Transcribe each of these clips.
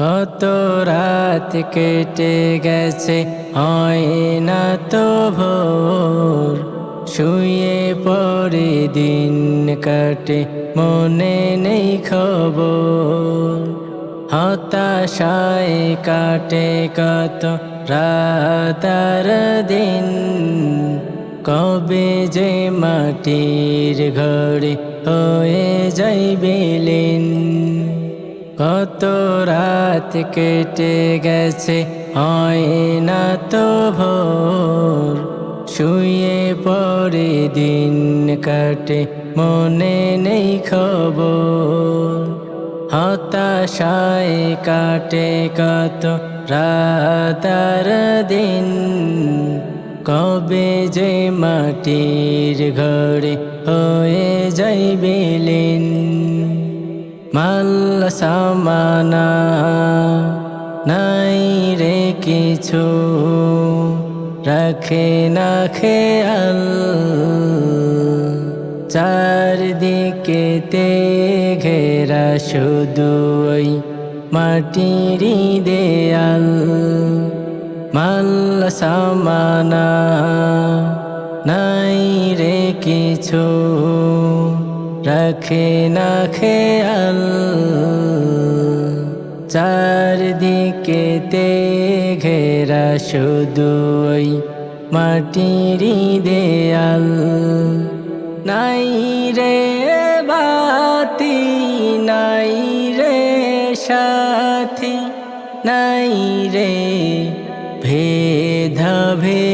কত রাত কেটে গেছে, হয় না তো ভোর। শুয়ে পরে দিন কাটে, মনে নেই খবর। হতাশায় কাটে কত রাতার দিন। কবে যে মাটির ঘরে হয়ে যাইবে লীন কত রাত কেটে গেছে, হয় না তো ভোর। শুয়ে পরে দিন কাটে, মনে নেই খবর। হতাশায় কাটে কত রাতার দিন। কবে যে মাটির ঘরে হয়ে যাইবে লীন মাল সামানা নাই রে কিছু, রাখে না খেয়াল। চারদিকে তে ঘেরা শুধু ওই মাটির দেয়াল। মাল সামানা নাই রে কিছু। রাখে না খেয়াল, চারদিকে তে ঘেরা শুধু ওই মাটির দেয়াল। নাই রে বাতি, নাই রে সাথী, নাই রে ভেদাভে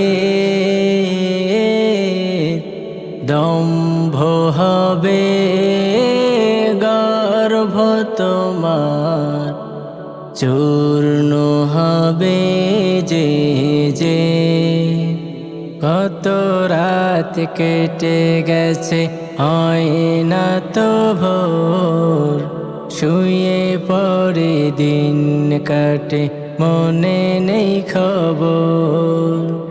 দম্ভ হবে গর্ভ তোমার। চূর্ণ হবে যে যে। কত রাত কেটে গেছে, হয় না তো ভোর। শুয়ে পরে দিন কাটে, মনে নেই খবর।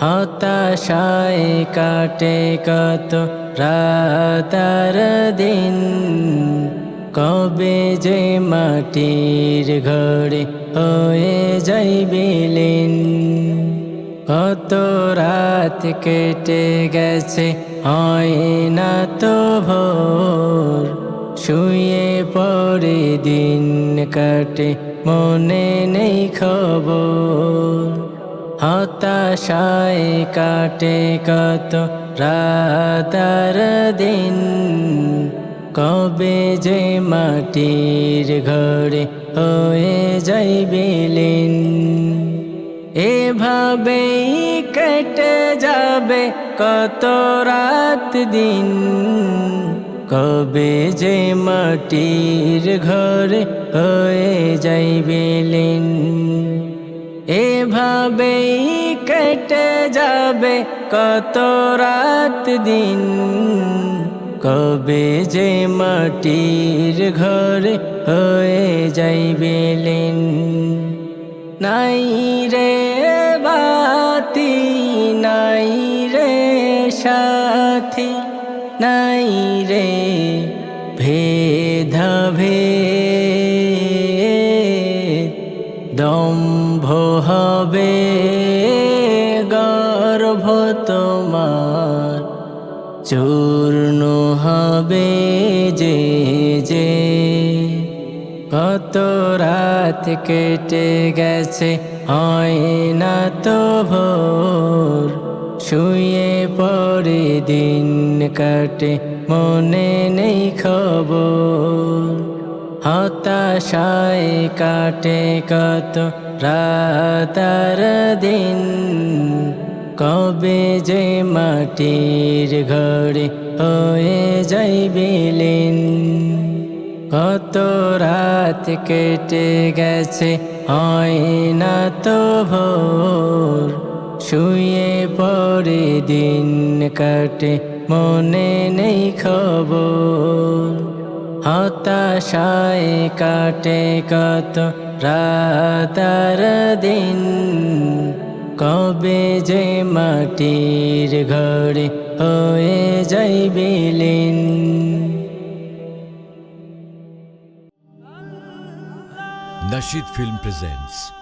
হতাশায় কাটে কত রাতার দিন কবে যে মাটির ঘরে হয়ে যাইবে লীন কত রাত কেটে গেছে, হয় না তো ভোর। শুয়ে পরে দিন কাটে, মনে নেই খবর। হতাশায় কাটে কত রাতার দিন। কবে যে মাটির ঘরে হয়ে যাই লীন এভাবেই কেটে যাবে কত রাত দিন। কবে যে মাটির ঘরে হয়ে যাই লীন এভাবেই কেটে যাবে কত রাত দিন। কবে যে মাটির ঘরে হয়ে যাইবে লীন। নাই রে বাতি, নাই রে সাথী, নাই রে ভেদাভে দম্ভ হবে গর্ভ তোমার। চূর্ণ হবে যে যে। কত রাত কেটে গেছে, হয় না তো ভোর। শুয়ে পরে দিন কাটে, মনে নেই খবর। হতাশায় কাটে কত রাতার দিন। কবে যে মাটির ঘরে হয়ে যাইবে লীন কত রাত কেটে গেছে, হয় না তো ভোর। শুয়ে পরে দিন কাটে, মনে নেই খবর। হতাশায় কাটে কত রাতার দিন। কবে যে মাটির ঘরে হয়ে যাই বিলিন। Nashid film presents.